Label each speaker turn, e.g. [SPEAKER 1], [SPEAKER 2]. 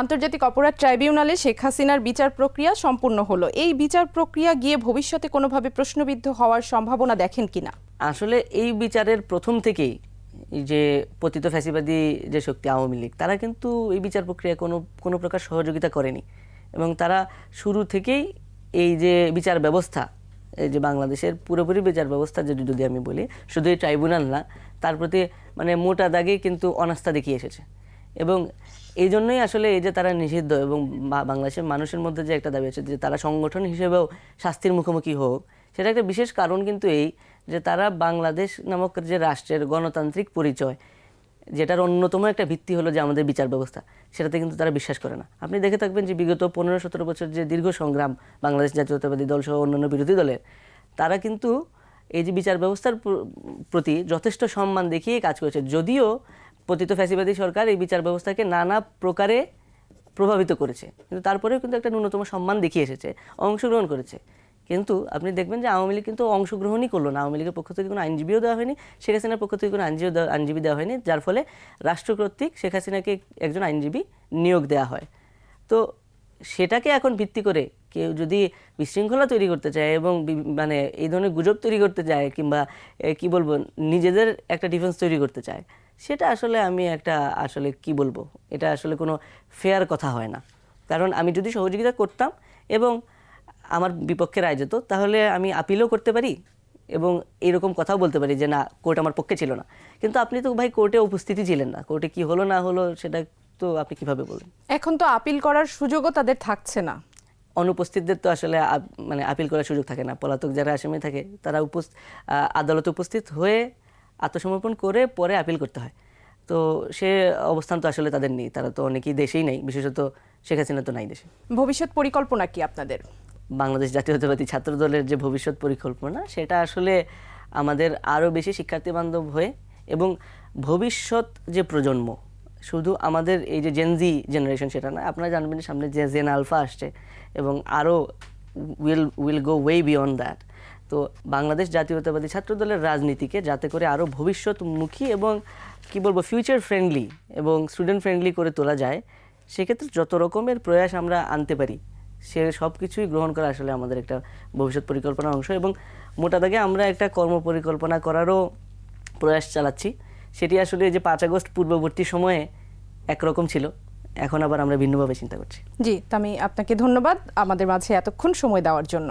[SPEAKER 1] আন্তর্জাতিক অপরাধ ট্রাইব্যুনালে শেখ হাসিনার বিচার প্রক্রিয়া সম্পূর্ণ হলো। এই বিচার প্রক্রিয়া গিয়ে ভবিষ্যতে কোনোভাবে প্রশ্নবিদ্ধ হওয়ার সম্ভাবনা দেখেন কিনা?
[SPEAKER 2] আসলে এই বিচারের প্রথম থেকেই যে পতিত ফ্যাসিবাদী যে শক্তি আওয়ামী লীগ, তারা কিন্তু এই বিচার প্রক্রিয়ায় কোনো কোনো প্রকার সহযোগিতা করেনি। এবং তারা শুরু থেকেই এই যে বিচার ব্যবস্থা, এই যে বাংলাদেশের পুরোপুরি বিচার ব্যবস্থা যদি যদি আমি বলি, শুধু এই ট্রাইব্যুনাল না, তার প্রতি মানে মোটা দাগে কিন্তু অনাস্থা দেখিয়ে এসেছে। এবং এই জন্যই আসলে এই যে তারা নিষিদ্ধ এবং বাংলাদেশের মানুষের মধ্যে যে একটা দাবি আছে যে তারা সংগঠন হিসেবেও শাস্তির মুখোমুখি হোক, সেটা একটা বিশেষ কারণ কিন্তু এই যে তারা বাংলাদেশ নামক যে রাষ্ট্রের গণতান্ত্রিক পরিচয়, যেটার অন্যতম একটা ভিত্তি হলো যে আমাদের বিচার ব্যবস্থা, সেটাতে কিন্তু তারা বিশ্বাস করে না। আপনি দেখে থাকবেন যে বিগত পনেরো সতেরো বছর যে দীর্ঘ সংগ্রাম বাংলাদেশ জাতীয়তাবাদী দল সহ অন্যান্য বিরোধী দলের, তারা কিন্তু এই যে বিচার ব্যবস্থার প্রতি যথেষ্ট সম্মান দেখিয়ে কাজ করেছে। যদিও পতিত ফ্যাসিবাদী সরকার এই বিচার ব্যবস্থাকে নানা প্রকারে প্রভাবিত করেছে। কিন্তু তারপরেও কিন্তু একটা ন্যূনতম সম্মান দেখিয়ে এসেছে, অংশগ্রহণ করেছে। কিন্তু আপনি দেখবেন যে আওয়ামী লীগ কিন্তু অংশগ্রহণই করল না। আওয়ামী লীগের পক্ষ থেকে কোনো আইনজীবীও দেওয়া হয়নি, শেখ হাসিনার পক্ষ থেকে কোনো আইনজীবী আইনজীবী দেওয়া হয়নি, যার ফলে রাষ্ট্র কর্তৃক শেখ হাসিনাকে একজন আইনজীবী নিয়োগ দেওয়া হয়। তো সেটাকে এখন ভিত্তি করে কেউ যদি বিশৃঙ্খলা তৈরি করতে চায় এবং মানে এই ধরনের গুজব তৈরি করতে চায় কিংবা কি বলব, নিজেদের একটা ডিফেন্স তৈরি করতে চায় সেটা আসলে আমি একটা আসলে কি বলব? এটা আসলে কোনো ফেয়ার কথা হয় না। কারণ আমি যদি সহযোগিতা করতাম এবং আমার বিপক্ষে রায় যেত তাহলে আমি আপিলও করতে পারি এবং এরকম কথাও বলতে পারি যে না কোর্ট আমার পক্ষে ছিল না। কিন্তু আপনি তো ভাই কোর্টে উপস্থিতি ছিলেন না। কোর্টে কি হলো না হলো সেটা তো আপনি কীভাবে বলবেন?
[SPEAKER 1] এখন তো আপিল করার সুযোগও তাদের থাকছে না।
[SPEAKER 2] অনুপস্থিতদের তো আসলে মানে আপিল করার সুযোগ থাকে না। পলাতক যারা আসামি থাকে তারা আদালতে উপস্থিত হয়ে আত্মসমর্পণ করে পরে আপিল করতে হয়। তো সে অবস্থান তো আসলে তাদের নেই তারা তো অনেকেই দেশেই নেই বিশেষত শেখ হাসিনা তো নাই দেশে।
[SPEAKER 1] ভবিষ্যৎ পরিকল্পনা কি আপনাদের?
[SPEAKER 2] বাংলাদেশ জাতীয়তাবাদী ছাত্র দলের যে ভবিষ্যৎ পরিকল্পনা সেটা আসলে আমাদের আরও বেশি শিক্ষার্থী বান্ধব হয়ে এবং ভবিষ্যৎ যে প্রজন্ম শুধু আমাদের এই যে জেনজি জেনারেশন সেটা না আপনারা জানবেন সামনে যে জেন আলফা আসছে এবং আরও will will go way beyond that তো বাংলাদেশ জাতীয়তাবাদী ছাত্র দলের রাজনীতিকে যাতে করে আরও ভবিষ্যৎমুখী এবং, কি বলব ফিউচার ফ্রেন্ডলি এবং স্টুডেন্ট ফ্রেন্ডলি করে তোলা যায়, সেক্ষেত্রে যত রকমের প্রয়াস আমরা আনতে পারি, সে সব কিছুই গ্রহণ করা আসলে আমাদের একটা ভবিষ্যৎ পরিকল্পনার অংশ এবং মোটা দাগে আমরা একটা কর্ম পরিকল্পনা করারও প্রয়াস চালাচ্ছি। সেটি আসলে যে পাঁচ আগস্ট পূর্ববর্তী সময়ে একরকম ছিল, এখন আবার আমরা ভিন্নভাবে চিন্তা করছি।
[SPEAKER 1] জি তো আমি আপনাকে ধন্যবাদ আমাদের মাঝে এতক্ষণ সময় দেওয়ার জন্য।